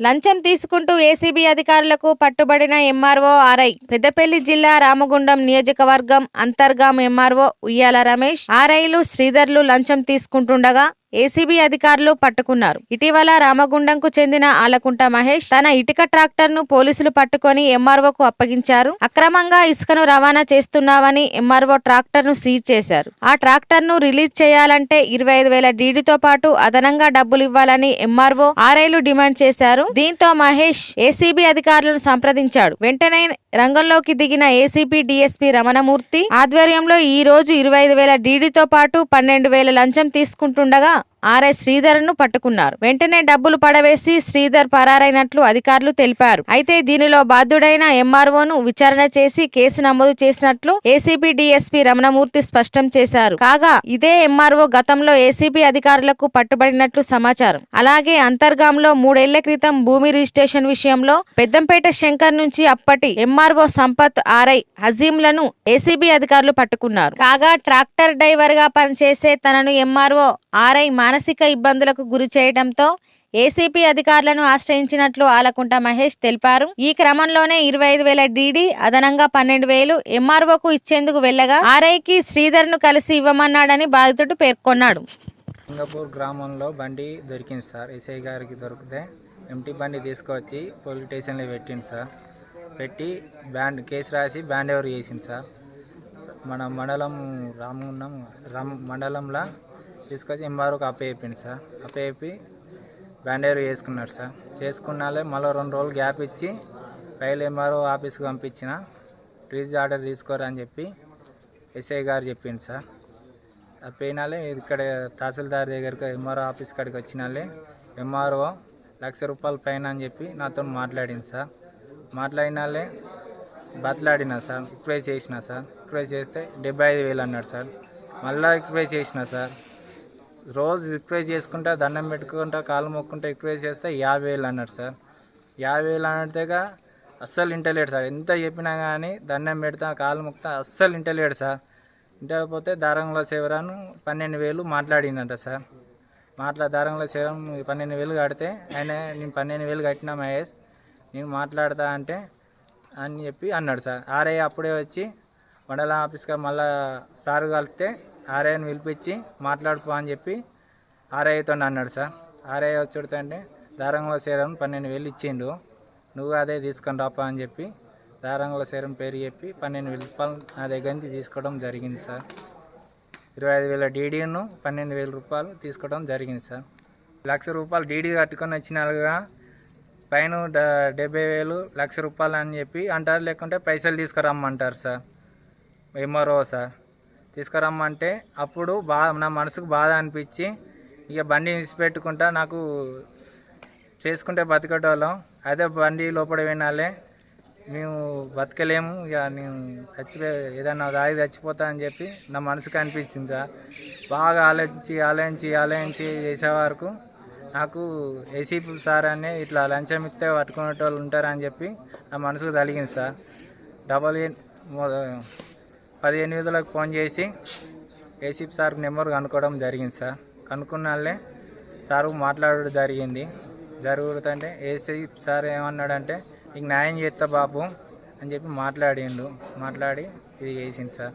లంచం తీసుకుంటూ ఏసీబీ అధికారులకు పట్టుబడిన ఎంఆర్ఓ ఆర్ఐ. పెద్దపల్లి జిల్లా రామగుండం నియోజకవర్గం అంతర్గాం ఎంఆర్ఓ ఉయ్యాల రమేష్. ఆర్ఐలు శ్రీధర్లు లంచం తీసుకుంటుండగా ఏసీబీ అధికారులు పట్టుకున్నారు. ఇటీవల రామగుండంకు చెందిన ఆలకుంట మహేష్ తన ఇటుక ట్రాక్టర్ను పోలీసులు పట్టుకొని ఎంఆర్ఓకు అప్పగించారు. అక్రమంగా ఇసుకను రవాణా చేస్తున్నావని ఎంఆర్ఓ ట్రాక్టర్ను సీజ్ చేశారు. ఆ ట్రాక్టర్ను రిలీజ్ చేయాలంటే ఇరవై ఐదు వేల డీడీతో పాటు అదనంగా డబ్బులు ఇవ్వాలని ఎంఆర్ఓ ఆర్ఐలు డిమాండ్ చేశారు. దీంతో మహేష్ ఏసీబీ అధికారులను సంప్రదించాడు. వెంటనే రంగంలోకి దిగిన ఏసీపీ డీఎస్పీ రమణమూర్తి ఆధ్వర్యంలో ఈ రోజు ఇరవై ఐదు వేల డీడీతో పాటు పన్నెండు వేల లంచం తీసుకుంటుండగా ఆర్ఐ శ్రీధర్ను పట్టుకున్నారు. వెంటనే డబ్బులు పడవేసి శ్రీధర్ పరారైనట్లు అధికారులు తెలిపారు. అయితే దీనిలో బాధ్యుడైన ఎంఆర్ఓను విచారణ చేసి కేసు నమోదు చేసినట్లు ఏసీబీ డీఎస్పీ రమణమూర్తి స్పష్టం చేశారు. కాగా ఇదే ఎంఆర్ఓ గతంలో ఏసీబీ అధికారులకు పట్టుబడినట్లు సమాచారం. అలాగే అంతర్గాంలో మూడేళ్ళ క్రితం భూమి రిజిస్ట్రేషన్ విషయంలో పెద్దంపేట శంకర్ నుంచి అప్పటి ఎంఆర్ఓ సంపత్ ఆర్ఐ హజీంలను ఏసీబీ అధికారులు పట్టుకున్నారు. కాగా ట్రాక్టర్ డ్రైవర్గా పనిచేసే తనను ఎంఆర్ఓ ఆర్ఐ మానసిక ఇబ్బందులకు గురి చేయడంతో ఏసీపీ అధికారులను ఆశ్రయించినట్లు ఆలకుంట మహేష్ తెలిపారు. ఈ క్రమంలోనే ఇరవై ఐదు వేల డీడీ అదనంగా పన్నెండు వేలు ఎంఆర్ఓకు ఇచ్చేందుకు వెళ్ళగా ఆర్ఐకి శ్రీధర్ను కలిసి ఇవ్వమన్నాడని బాధితుడు పేర్కొన్నాడు. సింగపూర్ గ్రామంలో బండి దొరికింది సార్. ఎస్ఐ గారికి దొరికితే ఎంటీ బండి తీసుకొచ్చి పోలీస్ స్టేషన్లో పెట్టింది సార్. పెట్టి బ్యాండ్ కేసు రాసి బ్యాండ్ ఎవరు చేసింది సార్? మన మండలం రామగుండం రామ్ మండలంలో తీసుకొచ్చి ఎంఆర్ఓకి అప్పచెప్పింది సార్. అప్పచెప్పి బ్యాండ్ బ్యాండేజ్ చేసుకున్నాడు సార్. చేసుకున్నాలే మళ్ళీ రెండు రోజులు గ్యాప్ ఇచ్చి ఫైల్ ఎంఆర్ఓ ఆఫీస్కి పంపించిన. ట్రీజ్ ఆర్డర్ తీసుకోరా అని చెప్పి ఎస్ఐ గారు చెప్పింది సార్. ఆ పోయినాలే ఇక్కడ తహసీల్దార్ దగ్గరికి ఎంఆర్ఓ ఆఫీస్ కాడికి వచ్చినాలే ఎంఆర్ఓ లక్ష రూపాయల పైన అని చెప్పి నాతో మాట్లాడింది సార్. మాట్లాడినాలే బతలాడినా సార్ రిక్వెస్ట్ చేసిన సార్. రిక్వెస్ట్ చేస్తే డెబ్బై ఐదు వేలు అన్నాడు సార్. మళ్ళీ రిక్వెస్ట్ చేసిన సార్. రోజు రిక్వెస్ట్ చేసుకుంటా దండం పెట్టుకుంటా కాలు మొక్కుంటా రిక్వెస్ట్ చేస్తే యాభై వేలు అన్నాడు సార్. యాభై వేలు అన్నట్టుగా అస్సలు ఇంటలేడు సార్. ఎంత చెప్పినా కానీ దండం పెడతా కాలు మొక్తా అస్సలు ఇంటలేడు సార్. ఇంటకపోతే దారంలో సేవరాను పన్నెండు వేలు మాట్లాడినంట సార్. మాట్లా దారంలో శివరం పన్నెండు వేలు కడితే ఆయన నేను పన్నెండు వేలు కట్టినా మహేష్ నేను మాట్లాడతా అంటే అని చెప్పి అన్నాడు సార్. ఆర్ఐ అప్పుడే వచ్చి మండల ఆఫీస్కి మళ్ళా సార్ కలిస్తే ఆర్ఐని పిలిపించి మాట్లాడుకో అని చెప్పి ఆర్ఐతో అన్నాడు సార్. ఆర్ఐ వచ్చి అంటే దారంలో శివరం పన్నెండు వేలు ఇచ్చిండు. నువ్వు అదే తీసుకొని రాపా అని చెప్పి దారంలో శరం పేరు చెప్పి పన్నెండు వేల రూపాయలు నా దగ్గర నుంచి తీసుకోవడం జరిగింది సార్. ఇరవై ఐదు వేల డీడీను పన్నెండు వేల రూపాయలు తీసుకోవడం జరిగింది సార్. లక్ష రూపాయలు డీడీ కట్టుకొని వచ్చినాలుగా పైన డ- డెబ్బై వేలు లక్ష రూపాయలు అని చెప్పి అంటారు లేకుంటే పైసలు తీసుకురమ్మంటారు సార్. MRO sir. తీసుకురమ్మంటే అప్పుడు బాధ నా మనసుకు బాధ అనిపించి ఇక బండి విడిచిపెట్టుకుంటా నాకు చేసుకుంటే బతికేటోళ్ళం. అదే బండి లోపల వినాలే మేము బతకలేము ఇక నేను చచ్చిపో ఏదన్నా దాగి చచ్చిపోతా అని చెప్పి నా మనసుకు అనిపించింది సార్. బాగా ఆలోచించి ఆలోచించి ఆలోచించి చేసే వరకు నాకు ఏసీపీ సార్ అనే ఇట్లా లంచం ఇస్తే పట్టుకునేటోళ్ళు ఉంటారని చెప్పి నా మనసుకు తలిగింది సార్. డబల్ ఎయిట్ పదిహేను విధులకు ఫోన్ చేసి ఏసీపీ సార్ నెంబర్ కనుక్కోవడం జరిగింది సార్. కనుక్కున్నాళ్ళే సార్ మాట్లాడడం జరిగింది. జరుగుతుంటే ఏసీ సార్ ఏమన్నాడంటే నీకు న్యాయం చేస్తా బాబు అని చెప్పి మాట్లాడిండు. మాట్లాడి ఇది చేసింది సార్.